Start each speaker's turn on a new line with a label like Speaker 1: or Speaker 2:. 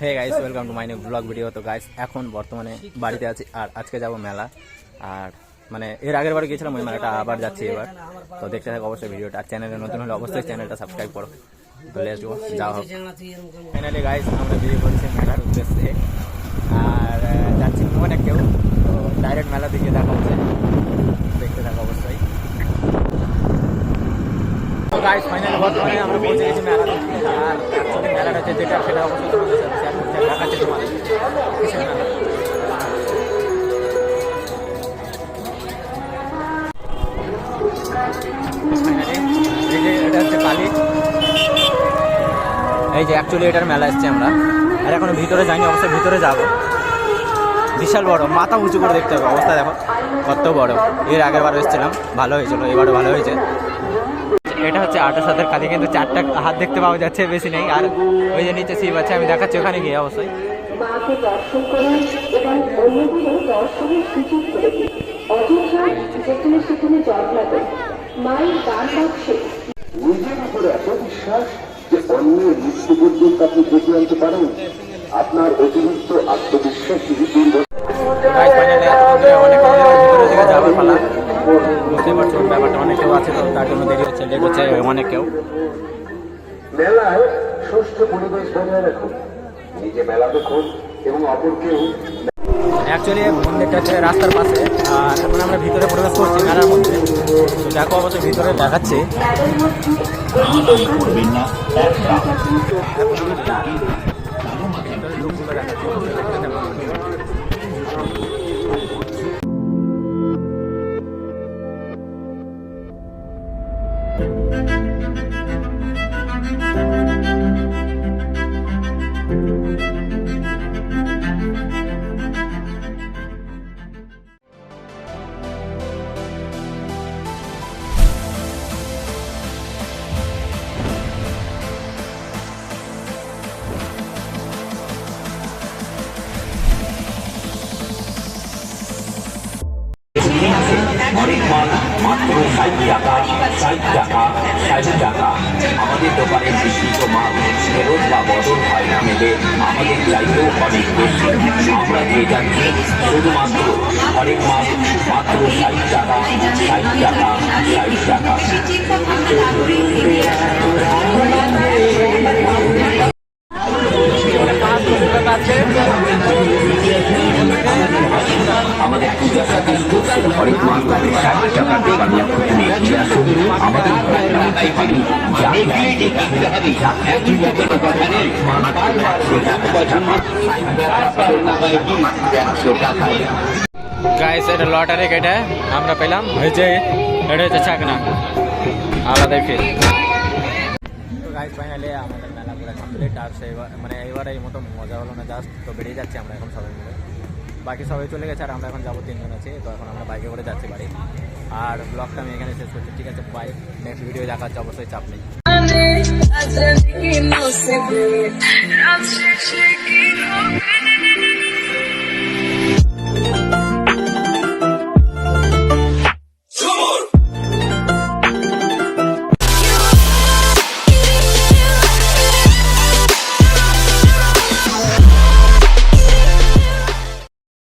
Speaker 1: Hey guys welcome to my new blog video তো guys এখন বর্তমানে বাড়িতে আছি আর আজকে যাব মেলা। আর মানে এর আগের বার গিয়েছিলাম, ওই মেলাটা আবার যাচ্ছি এবার। তো দেখতে থাকো অবশ্যই ভিডিওটা। আর চ্যানেলে নতুন হলে অবশ্যই চ্যানেলটা সাবস্ক্রাইব করো। তো লেটস গো যাওয়া হোক। ফাইনালি গাইস আমরা বেরিয়ে পড়েছি মেলার উদ্দেশ্যে। আর অনেক কেউ। তো ডাইরেক্ট মেলা দিকে দেখা হচ্ছে। দেখতে থাকো অবশ্যই। আমরা পৌঁছে গেছি মেলা দেখতে। আর যেটা হচ্ছে এই যে অ্যাকচুয়ালি এটার মেলা এসছে আমরা। আর এখনও ভিতরে যাইনি অবশ্যই ভিতরে যাব। বিশাল বড়, মাথা উঁচু করে দেখতে হবে, অবস্থা দেখো, কত বড়। এর আগের বার এসেছিলাম, ভালো হয়েছিল এবারও ভালো হয়েছে। এটা হচ্ছে আটের সাথে কালী, কিন্তু চারটা হাত দেখতে পাওয়া যাচ্ছে, বেশি নেই। আর ওই যে নিচে শিব আছে, আমি দেখাচ্ছি ওখানে গিয়ে, অবশ্যই।
Speaker 2: আপনার অতিরিক্ত আত্মবিশ্বাসী
Speaker 1: বুঝতে ব্যাপারটা অনেক কেউ আছে তো তার জন্য দেরি হচ্ছে লেট হচ্ছে অনেক কেউ।
Speaker 2: মেলায় সুষ্ঠু পরিবেশ বজায় রাখুন। নিজে মেলা দেখুন এবং অপরকেও
Speaker 1: অ্যাকচুয়ালি মন্দিরটা হচ্ছে রাস্তার পাশে আর এখন আমরা ভিতরে প্রবেশ করছি মেলার মধ্যে। তো দেখো অবশ্যই ভিতরে দেখাচ্ছে। ভিতরে Thank you.
Speaker 3: অনেক মাল মাত্র ষাট টাকা ষাট টাকা ষাট টাকা আমাদের দোকানে বিক্রিত মাল ফেরত বা বদল হয় না মেলে আমাদের চাইতেও অনেক বেশি আমরা দিয়ে যাচ্ছি শুধুমাত্র অনেক মাল মাত্র ষাট টাকা ষাট টাকা ষাট টাকা আমাদের পূজা সাথে অনেক মাল ঘরে রাখতে পারি যা একশো টাকায়
Speaker 1: গাইস এটা লটারি কেটে আমরা পেলাম হয়েছে এটা হচ্ছে ছাকনা আলাদাই ফিল তো গাইস ফাইনালি আমাদের মেলা পুরো কমপ্লিট আর সেই মানে এবারে এই মতো মজা হলো না জাস্ট তো বেরিয়ে যাচ্ছি আমরা এখন সবাই মিলে বাকি সবাই চলে গেছে, আর আমরা এখন যাব তিনজন আছে, তো এখন আমরা বাইকে করে যাচ্ছি বাড়ি। আর ব্লগটা আমি এখানে শেষ করছি, ঠিক আছে বাই নেক্সট ভিডিও দেখা হচ্ছে, অবশ্যই চাপ নেই।